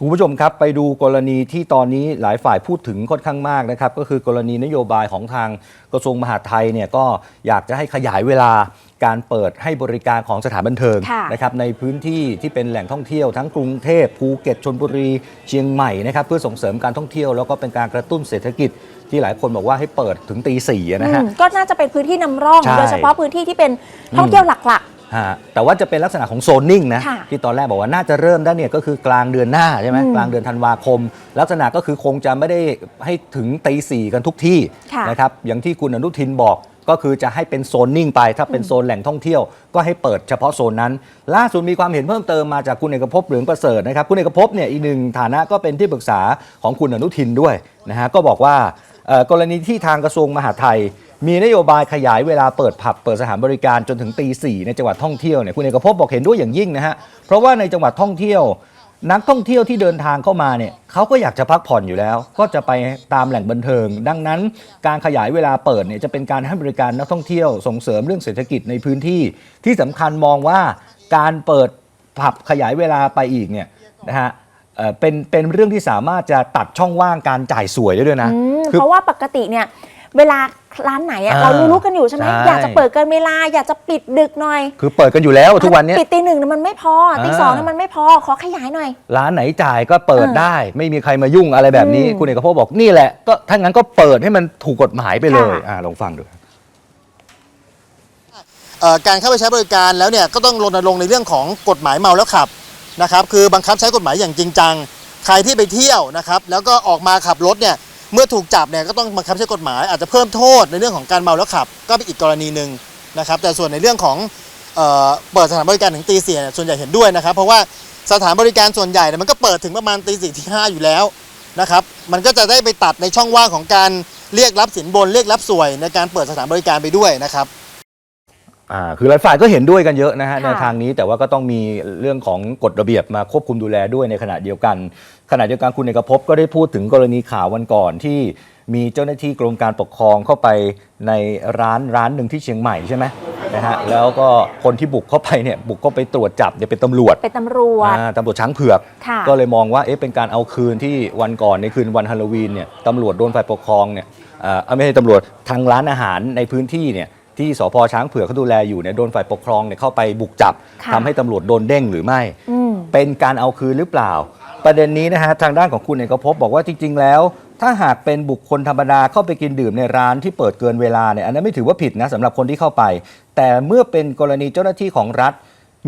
คุณผู้ชมครับไปดูกรณีที่ตอนนี้หลายฝ่ายพูดถึงค่อนข้างมากนะครับ ก็คือกรณีนโยบายของทางกระทรวงมหาดไทยเนี่ยก็อยากจะให้ขยายเวลาการเปิดให้บริการของสถานบันเทิงค่ะนะครับในพื้นที่ที่เป็นแหล่งท่องเที่ยวทั้งกรุงเทพภูเก็ตชลบุรีเชียงใหม่นะครับเพื่อส่งเสริมการท่องเที่ยว แล้วก็เป็นการกระตุ้นเศรษฐกิจที่หลายคนบอกว่าให้เปิดถึงตีสี่นะฮะอืมก็น่าจะเป็นพื้นที่นำร่องใช่โดยเฉพาะพื้นที่ที่เป็นท่องเที่ยวหลัก ฮะแต่ว่าจะเป็นลักษณะของโซนนิ่งนะค่ะที่ตอนแรกบอกว่าน่าจะเริ่มได้เนี่ยก็คือกลางเดือนหน้าใช่ไหมอืมกลางเดือนธันวาคม ลักษณะก็คือคงจะไม่ได้ให้ถึงตีสี่กันทุกที่ค่ะนะครับอย่างที่คุณอนุทินบอกก็คือจะให้เป็นโซนนิ่งไป ถ้าเป็นโซนแหล่งท่องเที่ยว ก็ให้เปิดเฉพาะโซนนั้น ล่าสุดมีความเห็นเพิ่มเติมมาจากคุณเอกภพเหลืองประเสริฐนะครับคุณเอกภพเนี่ยอีกหนึ่งฐานะก็เป็นที่ปรึกษาของคุณอนุทินด้วยนะฮะก็บอกว่า เอ่อกรณีที่ทางกระทรวงมหาดไทย มีนโยบายขยายเวลาเปิดผับเปิดสถานบริการจนถึงตีสี่ในจังหวัดท่องเที่ยวเนี่ยคุณเอกภพบอกเห็นด้วยอย่างยิ่งนะฮะเพราะว่าในจังหวัดท่องเที่ยว นักท่องเที่ยวที่เดินทางเข้ามาเนี่ยเขาก็อยากจะพักผ่อนอยู่แล้ว ก็จะไปตามแหล่งบันเทิง ดังนั้นการขยายเวลาเปิดเนี่ยจะเป็นการให้บริการนักท่องเที่ยวส่งเสริมเรื่องเศรษฐกิจในพื้นที่ ที่สำคัญมองว่าการเปิดผับขยายเวลาไปอีกเนี่ยนะฮะเอ่อเป็นเป็นเรื่องที่สามารถจะตัดช่องว่างการจ่ายสวยได้ด้วยๆนะอืมคือเพราะว่าปกติเนี่ย เวลาร้านไหนอะอ่าเรารู้ๆกันอยู่ใช่ไหมใช่ อยากจะเปิดเกินเวลาอยากจะปิดดึกหน่อยคือเปิดกันอยู่แล้วทุกวันเนี้ย ปิดตีหนึ่งน่ะมันไม่พอตีอ่าสองน่ะมันไม่พอขอขยายหน่อย ร้านไหนจ่ายก็เปิดเออได้ ไม่มีใครมายุ่งอะไรแบบนี้ อืมคุณเอกภพบอกนี่แหละก็ถ้างั้นก็เปิดให้มันถูกกฎหมายไปเลยค่ะ อ่าลองฟังดู เอ่อการเข้าไปใช้บริการแล้วเนี่ยก็ต้องรณรงค์ในเรื่องของกฎหมายเมาแล้วขับนะครับคือบังคับใช้กฎหมายอย่างจริงจัง ใครที่ไปเที่ยวนะครับแล้วก็ออกมาขับรถเนี่ย เมื่อถูกจับเนี่ยก็ต้องบังคับใช้กฎหมายอาจจะเพิ่มโทษในเรื่องของการเมาแล้วขับ ก็เป็นอีกกรณีหนึ่งนะครับแต่ส่วนในเรื่องของเออเปิดสถานบริการถึงตีสี่เนี่ยส่วนใหญ่เห็นด้วยนะครับ เพราะว่าสถานบริการส่วนใหญ่เนี่ยมันก็เปิดถึงประมาณตีสี่ที่ห้าอยู่แล้วนะครับมันก็จะได้ไปตัดในช่องว่างของการเรียกรับสินบนเรียกรับสวยในการเปิดสถานบริการไปด้วยนะครับ อ่าคือหลายฝ่ายก็เห็นด้วยกันเยอะนะฮะค่ะในทางนี้แต่ว่าก็ต้องมีเรื่องของกฎระเบียบมาควบคุมดูแลด้วยในขณะเดียวกัน ขณะเดียวกันคุณเอกภพก็ได้พูดถึงกรณีข่าววันก่อนที่มีเจ้าหน้าที่กรมการปกครองเข้าไปในร้านร้านหนึ่งที่เชียงใหม่ใช่ไหมนะฮะแล้วก็คนที่บุกเข้าไปเนี่ยบุกเข้าไปตรวจจับเนี่ยเป็นตำรวจเป็นตำรวจอ่าตำรวจช้างเผือก ค่ะก็เลยมองว่าเอ๊ะเป็นการเอาคืนที่วันก่อนในคืนวันฮาโลวีนเนี่ยตำรวจโดนฝ่ายปกครองเนี่ยเอ่อไม่ใช่ตำรวจทางร้านอาหารในพื้นที่เนี่ย ที่สพช้างเผือกเขาดูแลอยู่เนี่ยโดนฝ่ายปกครองเนี่ยเข้าไปบุกจับค่ะ ทำให้ตำรวจโดนเด้งหรือไม่อืมเป็นการเอาคืนหรือเปล่า ประเด็นนี้นะฮะทางด้านของคุณเอกภพบอกว่าจริง ๆ แล้ว ถ้าหากเป็นบุคคลธรรมดาเข้าไปกินดื่มในร้านที่เปิดเกินเวลาเนี่ยอันนั้นไม่ถือว่าผิดนะสำหรับคนที่เข้าไป แต่เมื่อเป็นกรณีเจ้าหน้าที่ของรัฐ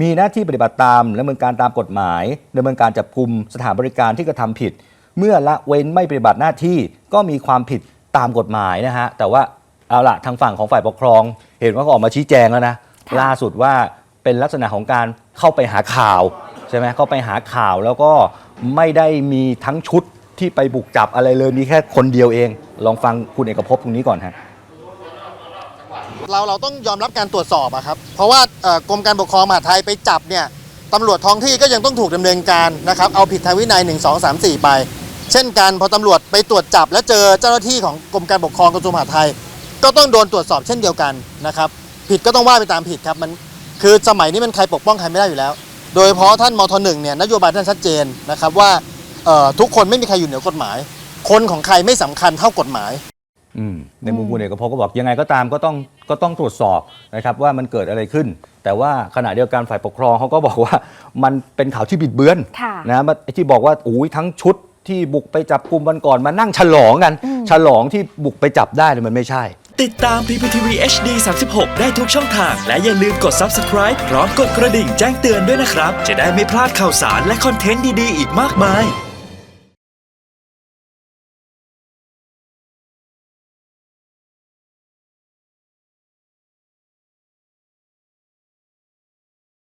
มีหน้าที่ปฏิบัติตามและดำเนินการตามกฎหมายดำเนินการจับกลุ่มสถานบริการที่กระทำผิด เมื่อละเว้นไม่ปฏิบัติหน้าที่ก็มีความผิดตามกฎหมายนะฮะแต่ว่า เอาละทางฝั่งของฝ่ายปกครอง เห็นว่าเขาออกมาชี้แจงแล้วนะค่ะ ล่าสุดว่าเป็นลักษณะของการเข้าไปหาข่าวใช่ไหมเข้าไปหาข่าวแล้วก็ไม่ได้มีทั้งชุดที่ไปบุกจับอะไรเลยมีแค่คนเดียวเอง ลองฟังคุณเอกภพตรงนี้ก่อนฮะ เราเราต้องยอมรับการตรวจสอบอะครับ เพราะว่าเอ่อกรมการปกครองมหาดไทยไปจับเนี่ยตำรวจท้องที่ก็ยังต้องถูกดำเนินการนะครับ เอาผิดทางวินัย 1 2 3 4 ไป เช่นกันพอตำรวจไปตรวจจับ แล้วเจอเจ้าหน้าที่ของกรมการปกครองกระทรวงมหาดไทย ก็ต้องโดนตรวจสอบเช่นเดียวกันนะครับ ผิดก็ต้องว่าไปตามผิดครับมันคือสมัยนี้มันใครปกป้องใครไม่ได้อยู่แล้ว โดยเฉพาะท่านมทหนึ่งเนี่ยนโยบายท่านชัดเจนนะครับว่าเอ่อทุกคนไม่มีใครอยู่เหนือกฎหมาย คนของใครไม่สำคัญเท่ากฎหมายอืมในมุมคุณเอกภพก็บอกยังไงก็ตามก็ต้องก็ต้องตรวจสอบนะครับว่ามันเกิดอะไรขึ้น แต่ว่าขณะเดียวกันฝ่ายปกครองเขาก็บอกว่ามันเป็นข่าวที่บิดเบือนค่ะนะมันไอ้ที่บอกว่าอุ้ยทั้งชุดที่บุกไปจับกลุ่มวันก่อนมานั่งฉลองกันอืมฉลองที่บุกไปจับได้เนี่ยมันไม่ใช่ ติดตาม PPTV HD 36 ได้ทุกช่องทาง และอย่าลืมกด Subscribe พร้อมกดกระดิ่งแจ้งเตือนด้วยนะครับ จะได้ไม่พลาดข่าวสารและคอนเทนต์ดี ๆ อีกมากมาย